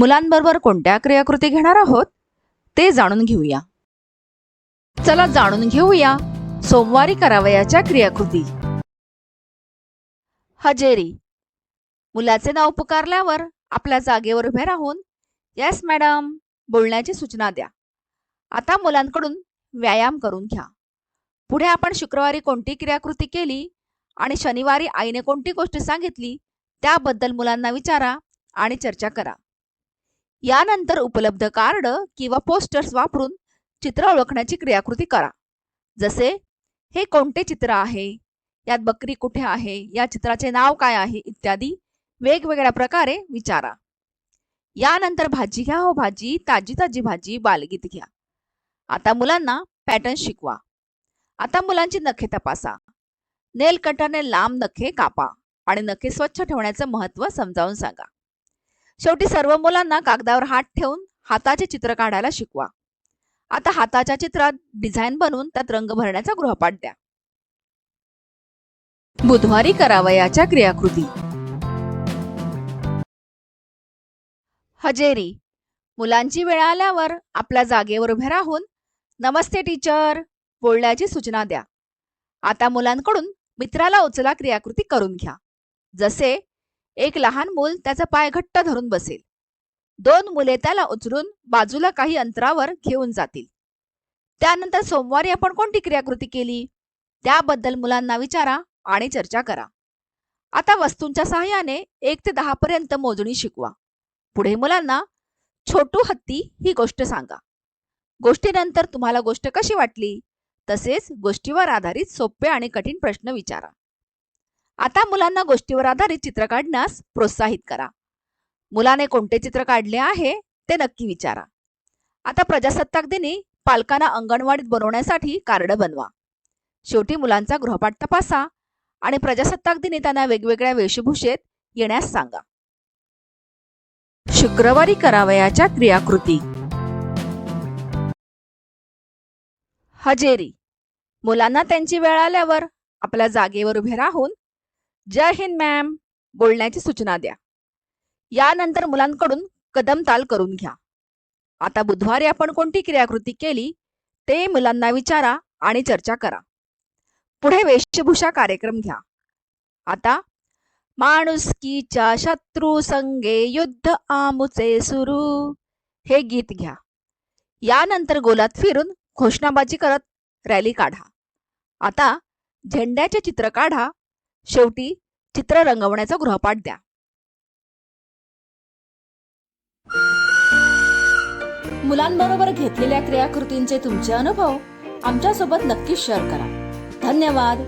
मुलांबरोबर कोणत्या क्रियाकृती घेणार आहोत ते जाणून घेऊया. चला जाणून घेऊया सोमवारी करावयाच्या क्रियाकृती. हजेरी. मुलाचे नाव पुकारल्यावर आपल्या जागेवर उभे राहून येस मॅडम बोलण्याची सूचना द्या. आता मुलांकडून व्यायाम करून घ्या. पुढे आपण शुक्रवारी कोणती क्रियाकृती केली आणि शनिवारी आईने कोणती गोष्ट सांगितली त्याबद्दल मुलांना विचारा आणि चर्चा करा. यानंतर उपलब्ध कार्ड किंवा पोस्टर्स वापरून चित्र ओळखण्याची क्रियाकृती करा. जसे हे कोणते चित्र आहे? यात बकरी कुठे आहे? या चित्राचे नाव काय आहे? इत्यादी वेगवेगळ्या प्रकारे विचारा. यानंतर भाजी घ्या हो भाजी. ताजी ताजी भाजी. बालगीत घ्या. आता मुलांना पॅटर्न शिकवा. आता मुलांची नखे तपासा. नेल कटरने लांब नखे कापा आणि नखे स्वच्छ ठेवण्याचं महत्त्व समजावून सांगा. शेवटी सर्व मुलांना कागदावर हात ठेवून हाताचे चित्र काढायला शिकवा. आता हाताच्या चित्रात डिझाईन बनवून त्यात रंग भरण्याचा गृहपाठ द्या. बुधवारी करावयाच्या क्रियाकृती. हजेरी. मुलांची वेळ आल्यावर आपल्या जागेवर उभे राहून नमस्ते टीचर बोलण्याची सूचना द्या. आता मुलांकडून मित्राला उचला क्रियाकृती करून घ्या. जसे एक लहान मूल त्याचा पाय घट्ट धरून बसेल. दोन मुले त्याला उचलून बाजूला काही अंतरावर घेऊन जातील. त्यानंतर सोमवारी आपण कोणती क्रियाकृती केली? त्याबद्दल मुलांना विचारा आणि चर्चा करा. आता वस्तूंच्या सहाय्याने एक ते दहा पर्यंत मोजणी शिकवा. पुढे मुलांना छोटू हत्ती ही गोष्ट सांगा. गोष्टीनंतर तुम्हाला गोष्ट कशी वाटली? तसेच गोष्टीवर आधारित सोपे आणि कठीण प्रश्न विचारा. आता मुलांना गोष्टीवर आधारित चित्र काढण्यास प्रोत्साहित करा. मुलाने कोणते चित्र काढले आहे ते नक्की विचारा. आता प्रजासत्ताक दिनी पालकांना अंगणवाडीत बनवण्यासाठी कार्ड बनवा. शेवटी मुलांचा गृहपाठ तपासा आणि प्रजासत्ताक दिनी त्यांना वेगवेगळ्या वेशभूषेत येण्यास सांगा. शुक्रवारी करावयाच्या क्रियाकृती. हजेरी. मुलांना त्यांची वेळ आल्यावर आपल्या जागेवर उभे राहून जय हिंद मॅम बोलण्याची सूचना द्या. यानंतर मुलांकडून कदम ताल करून घ्या. आता बुधवारी आपण कोणती क्रियाकृती केली ते मुलांना विचारा आणि चर्चा करा. पुढे वेशभूषा कार्यक्रम घ्या. आता माणुसकीच्या शत्रू संगे युद्ध आमुचे सुरू. हे गीत घ्या. यानंतर गोलात फिरून घोषणाबाजी करत रॅली काढा. आता झेंड्याचे चित्र काढा शेवटी चित्र रंगवण्याचा गृहपाठ द्या. मुलांबरोबर घेतलेल्या क्रियाकृतींचे तुमचे अनुभव आमच्यासोबत नक्की शेअर करा. धन्यवाद.